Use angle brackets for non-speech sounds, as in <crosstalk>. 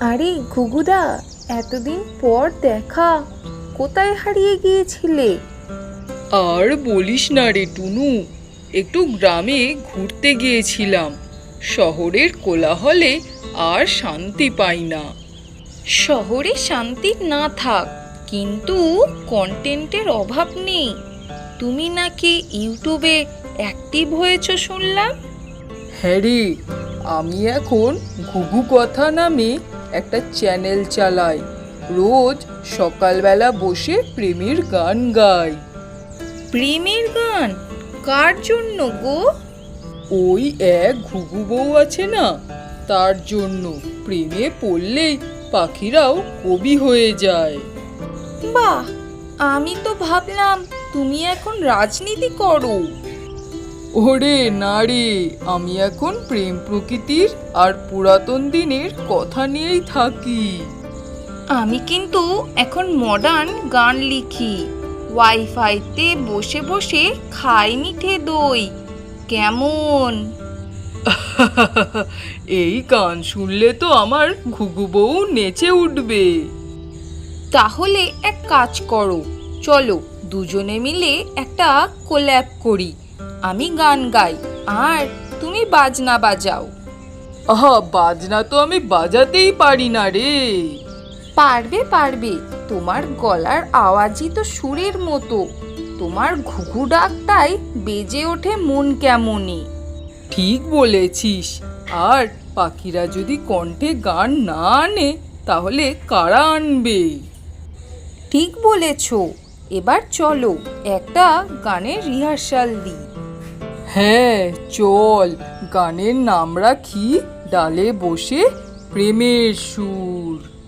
আরে ঘুঘুদা এতদিন পর দেখা। কোথায় হারিয়ে গিয়েছিলে? আর বলিস না রে টুনু একটু গ্রামে ঘুরতে গিয়েছিলাম। শহরের কোলাহলে আর শান্তি পাই না। শহরে শান্তি না থাক কিন্তু কন্টেন্টের অভাব নেই। তুমি নাকি ইউটিউবে অ্যাক্টিভ হয়েছো শুনলাম? হ্যাঁ রে আমি এখন ঘুঘু কথা নামে একটা চ্যানেল চালাই। রোজ সকালবেলা বসে প্রেমের গান গাই। প্রেমের গান? কার জন্য গো? ওই এক ঘুঘু বউ আছে না তার জন্য প্রেমে পড়লেই পাখিরাও কবি হয়ে যায়। বাহ আমি তো ভাবলাম তুমি এখন রাজনীতি করো। ওরে না রে আমি এখন প্রেম প্রকৃতির আর পুরাতন দিনের কথা নিয়েই থাকি। আমি কিন্তু এখন মডার্ন গান লিখি। ওয়াইফাইতে বসে বসে খাই মিঠে দই। কেমন? <laughs> এই গান শুনলে তো আমার ঘুঘু বউ নেচে উঠবে। তাহলে এক কাজ করো চলো দুজনে মিলে একটা কোল্যাব করি। আমি গান গাই আর তুমি বাজনা বাজাও। আহা বাজনা তো আমি বাজাতেই পারি না রে। পারবে পারবে। তোমার গলার আওয়াজই তো সুরের মতো। তোমার ঘুঘু ডাকটাই বেজে ওঠে মন কেমনই ঠিক বলেছিস। আর পাখিরা যদি কণ্ঠে গান না আনে তাহলে কারা আনবে? ঠিক বলেছ। এবার চলো একটা গানের রিহার্সাল দিই। হ্যাঁ চল। গানের নাম রাখি ডালে বসে প্রেমের সুর।